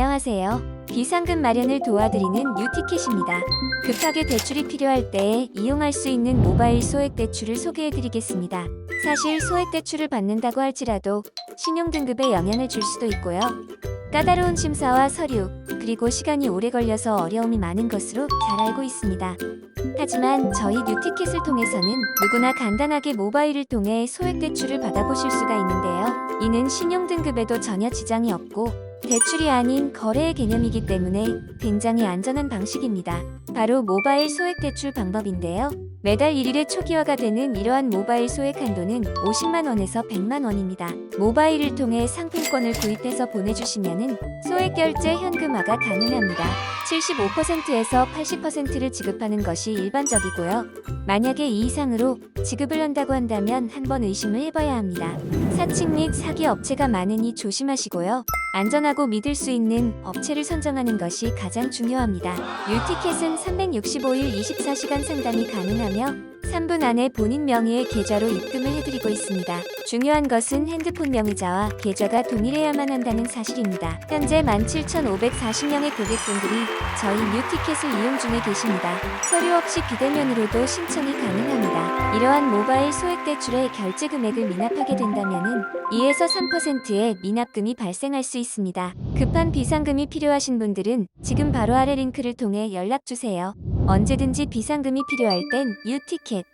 안녕하세요. 비상금 마련을 도와드리는 뉴티켓입니다. 급하게 대출이 필요할 때 이용할 수 있는 모바일 소액 대출을 소개해드리겠습니다. 사실 소액 대출을 받는다고 할지라도 신용 등급에 영향을 줄 수도 있고요. 까다로운 심사와 서류, 그리고 시간이 오래 걸려서 어려움이 많은 것으로 잘 알고 있습니다. 하지만 저희 뉴티켓을 통해서는 누구나 간단하게 모바일을 통해 소액 대출을 받아보실 수가 있는데요. 이는 신용 등급에도 전혀 지장이 없고 대출이 아닌 거래의 개념이기 때문에 굉장히 안전한 방식입니다. 바로 모바일 소액 대출 방법인데요. 매달 1일에 초기화가 되는 이러한 모바일 소액 한도는 50만 원에서 100만 원입니다. 모바일을 통해 상품권을 구입해서 보내주시면은 소액 결제 현금화가 가능합니다. 75%에서 80%를 지급하는 것이 일반적이고요. 만약에 이 이상으로 지급을 한다고 한다면 한번 의심을 해봐야 합니다. 사칭 및 사기 업체가 많으니 조심하시고요. 안전하고 믿을 수 있는 업체를 선정하는 것이 가장 중요합니다. 유티켓은 365일 24시간 상담이 가능하며 3분 안에 본인 명의의 계좌로 입금을 해드리고 있습니다. 중요한 것은 핸드폰 명의자와 계좌가 동일해야만 한다는 사실입니다. 현재 17,540명의 고객분들이 저희 뉴티켓을 이용 중에 계십니다. 서류 없이 비대면으로도 신청이 가능합니다. 이러한 모바일 소액 대출의 결제 금액을 미납하게 된다면은 2에서 3%의 미납금이 발생할 수 있습니다. 급한 비상금이 필요하신 분들은 지금 바로 아래 링크를 통해 연락 주세요. 언제든지 비상금이 필요할 땐 유티켓